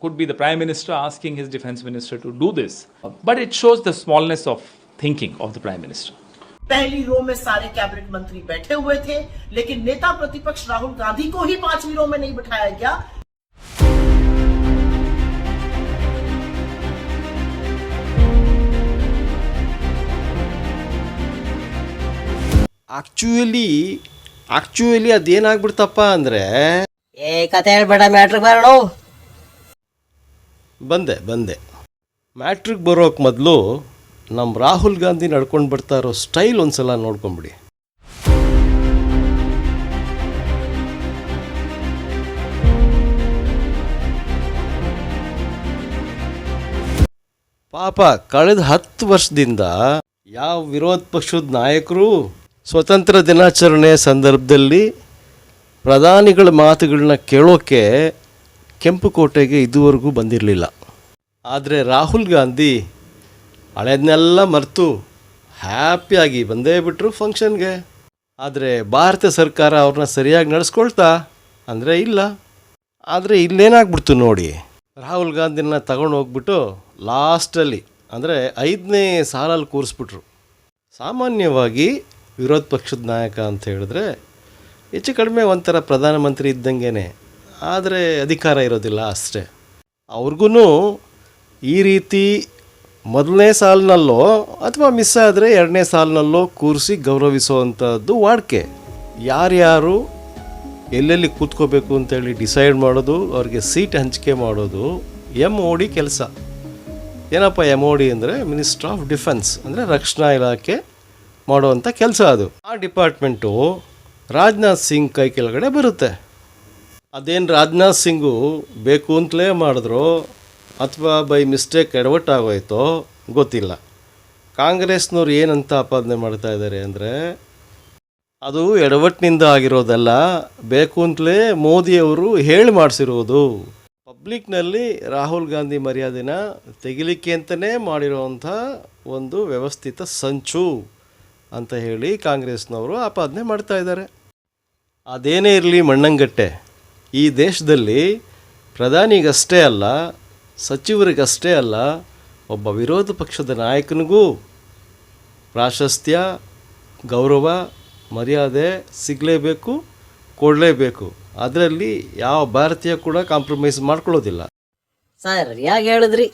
could be the prime minister asking his defense minister to do this. But it shows the smallness of thinking of the prime minister. पहली रो में सारे cabinet मंत्री बैठे हुए थे लेकिन नेता प्रतिपक्ष राहुल गांधी को ही पांचवी रो में नहीं बिठाया गया ಆ್ಯಕ್ಚುಲಿ ಆ್ಯಕ್ಚುಲಿ ಅದೇನಾಗ್ಬಿಡ್ತಪ್ಪ ಅಂದರೆ ಏ ಕತೆ ಹೇಳ್ಬೇಡ ಮ್ಯಾಟ್ರಿಗೆ ಬರೋಣ ಬಂದೆ ಬಂದೆ. ಮ್ಯಾಟ್ರಿಕ್ ಬರೋಕ್ಕೆ ಮೊದಲು ನಮ್ಮ ರಾಹುಲ್ ಗಾಂಧಿ ನಡ್ಕೊಂಡು ಬರ್ತಾ ಇರೋ ಸ್ಟೈಲ್ ಒಂದ್ಸಲ ನೋಡ್ಕೊಂಬಿಡಿ. ಪಾಪ, ಕಳೆದ ಹತ್ತು ವರ್ಷದಿಂದ ಯಾವ ವಿರೋಧ ಪಕ್ಷದ ನಾಯಕರು ಸ್ವತಂತ್ರ ದಿನಾಚರಣೆ ಸಂದರ್ಭದಲ್ಲಿ ಪ್ರಧಾನಿಗಳ ಮಾತುಗಳನ್ನ ಕೇಳೋಕ್ಕೆ ಕೆಂಪುಕೋಟೆಗೆ ಇದುವರೆಗೂ ಬಂದಿರಲಿಲ್ಲ. ಆದರೆ ರಾಹುಲ್ ಗಾಂಧಿ ಹಳೆದನ್ನೆಲ್ಲ ಮರೆತು ಹ್ಯಾಪಿಯಾಗಿ ಬಂದೇ ಬಿಟ್ಟರು ಫಂಕ್ಷನ್ಗೆ ಆದರೆ ಭಾರತ ಸರ್ಕಾರ ಅವ್ರನ್ನ ಸರಿಯಾಗಿ ನಡೆಸ್ಕೊಳ್ತಾ ಅಂದರೆ ಇಲ್ಲ. ಆದರೆ ಇಲ್ಲೇನಾಗ್ಬಿಡ್ತು ನೋಡಿ, ರಾಹುಲ್ ಗಾಂಧಿನ ತಗೊಂಡು ಹೋಗ್ಬಿಟ್ಟು ಲಾಸ್ಟಲ್ಲಿ ಅಂದರೆ ಐದನೇ ಸಾಲಲ್ಲಿ ಕೂರಿಸ್ಬಿಟ್ರು. ಸಾಮಾನ್ಯವಾಗಿ ವಿರೋಧ ಪಕ್ಷದ ನಾಯಕ ಅಂತ ಹೇಳಿದ್ರೆ ಹೆಚ್ಚು ಕಡಿಮೆ ಒಂಥರ ಪ್ರಧಾನಮಂತ್ರಿ ಇದ್ದಂಗೆ ಆದರೆ ಅಧಿಕಾರ ಇರೋದಿಲ್ಲ ಅಷ್ಟೇ. ಅವ್ರಿಗೂ ಈ ರೀತಿ ಮೊದಲನೇ ಸಾಲಿನಲ್ಲೋ ಅಥವಾ ಮಿಸ್ ಆದರೆ ಎರಡನೇ ಸಾಲಿನಲ್ಲೋ ಕೂರಿಸಿ ಗೌರವಿಸುವಂಥದ್ದು ವಾಡಿಕೆ. ಯಾರ್ಯಾರು ಎಲ್ಲೆಲ್ಲಿ ಕೂತ್ಕೋಬೇಕು ಅಂತೇಳಿ ಡಿಸೈಡ್ ಮಾಡೋದು, ಅವ್ರಿಗೆ ಸೀಟ್ ಹಂಚಿಕೆ ಮಾಡೋದು ಎಂ ಓ ಡಿ ಕೆಲಸ. ಏನಪ್ಪ ಎಂ ಓ ಡಿ ಅಂದರೆ ಮಿನಿಸ್ಟ್ರ್ ಆಫ್ ಡಿಫೆನ್ಸ್ ಅಂದರೆ ರಕ್ಷಣಾ ಇಲಾಖೆ ಮಾಡುವಂಥ ಕೆಲಸ ಅದು. ಆ ಡಿಪಾರ್ಟ್ಮೆಂಟು ರಾಜನಾಥ್ ಸಿಂಗ್ ಕೈ ಕೆಳಗಡೆ ಬರುತ್ತೆ. ಅದೇನು ರಾಜನಾಥ್ ಸಿಂಗು ಬೇಕು ಅಂತಲೇ ಮಾಡಿದ್ರು ಅಥವಾ ಬೈ ಮಿಸ್ಟೇಕ್ ಎಡವಟ್ಟಾಗೋಯ್ತೋ ಗೊತ್ತಿಲ್ಲ. ಕಾಂಗ್ರೆಸ್ನವ್ರು ಏನಂತ ಆಪಾದನೆ ಮಾಡ್ತಾ ಇದ್ದಾರೆ ಅಂದರೆ ಅದು ಎಡವಟ್ಟಿನಿಂದ ಆಗಿರೋದಲ್ಲ, ಬೇಕು ಅಂತಲೇ ಮೋದಿಯವರು ಹೇಳಿ ಮಾಡಿಸಿರೋದು. ಪಬ್ಲಿಕ್ನಲ್ಲಿ ರಾಹುಲ್ ಗಾಂಧಿ ಮರ್ಯಾದೆನ ತೆಗಿಲಿಕ್ಕೆ ಅಂತಲೇ ಮಾಡಿರೋವಂಥ ಒಂದು ವ್ಯವಸ್ಥಿತ ಸಂಚು ಅಂತ ಹೇಳಿ ಕಾಂಗ್ರೆಸ್ನವರು ಆಪಾದನೆ ಮಾಡ್ತಾ ಇದ್ದಾರೆ ಅದೇನೇ ಇರಲಿ ಮಣ್ಣಂಗಟ್ಟೆ. ಈ ದೇಶದಲ್ಲಿ ಪ್ರಧಾನಿಗಷ್ಟೇ ಅಲ್ಲ, ಸಚಿವರಿಗಷ್ಟೇ ಅಲ್ಲ, ಒಬ್ಬ ವಿರೋಧ ಪಕ್ಷದ ನಾಯಕನಿಗೂ ಪ್ರಾಶಸ್ತ್ಯ, ಗೌರವ, ಮರ್ಯಾದೆ ಸಿಗಲೇಬೇಕು, ಕೊಡಲೇಬೇಕು. ಅದರಲ್ಲಿ ಯಾವ ಭಾರತೀಯ ಕೂಡ ಕಾಂಪ್ರಮೈಸ್ ಮಾಡ್ಕೊಳ್ಳೋದಿಲ್ಲ. ಸರ್ ಯಾಕೆ ಹೇಳಿದ್ರಿ?